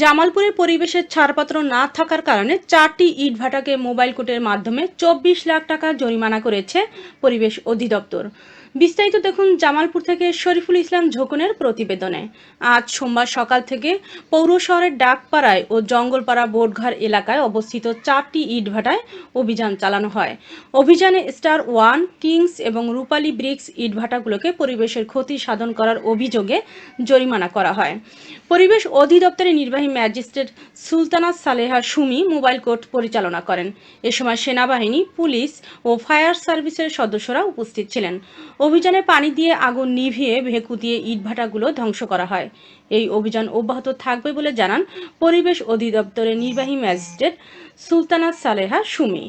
জামালপুরে পরিবেশের ছাড়পত্র না থাকার কারণে চারটি ইটভাটাকে মোবাইল কোর্টের মাধ্যমে চব্বিশ লাখ টাকা জরিমানা করেছে পরিবেশ অধিদপ্তর। বিস্তারিত দেখুন জামালপুর থেকে শরীফুল ইসলাম ঝোকনের প্রতিবেদনে। আজ সোমবার সকাল থেকে পৌর শহরের ডাকপাড়ায় ও জঙ্গলপাড়া বোটঘর এলাকায় অবস্থিত চারটি ইটভাটায় অভিযান চালানো হয়। অভিযানে স্টার ওয়ান, কিংস এবং রূপালী ব্রিক্স ইটভাটাগুলোকে পরিবেশের ক্ষতি সাধন করার অভিযোগে জরিমানা করা হয়। পরিবেশ অধিদপ্তরের নির্বাহী magistrate Sultana Saleha Sumi mobile court পরিচালনা করেন। এ সময় সেনাবাহিনী, পুলিশ ও ফায়ার সার্ভিসের সদস্যরা উপস্থিত ছিলেন। অভিযানে পানি দিয়ে আগুন নিভিয়ে ভেকু দিয়ে ইটভাটাগুলো ধ্বংস করা হয়। এই অভিযান অব্যাহত থাকবে বলে জানান পরিবেশ অধিদপ্তরের নির্বাহী ম্যাজিস্ট্রেট সুলতানা সালেহা সুমি।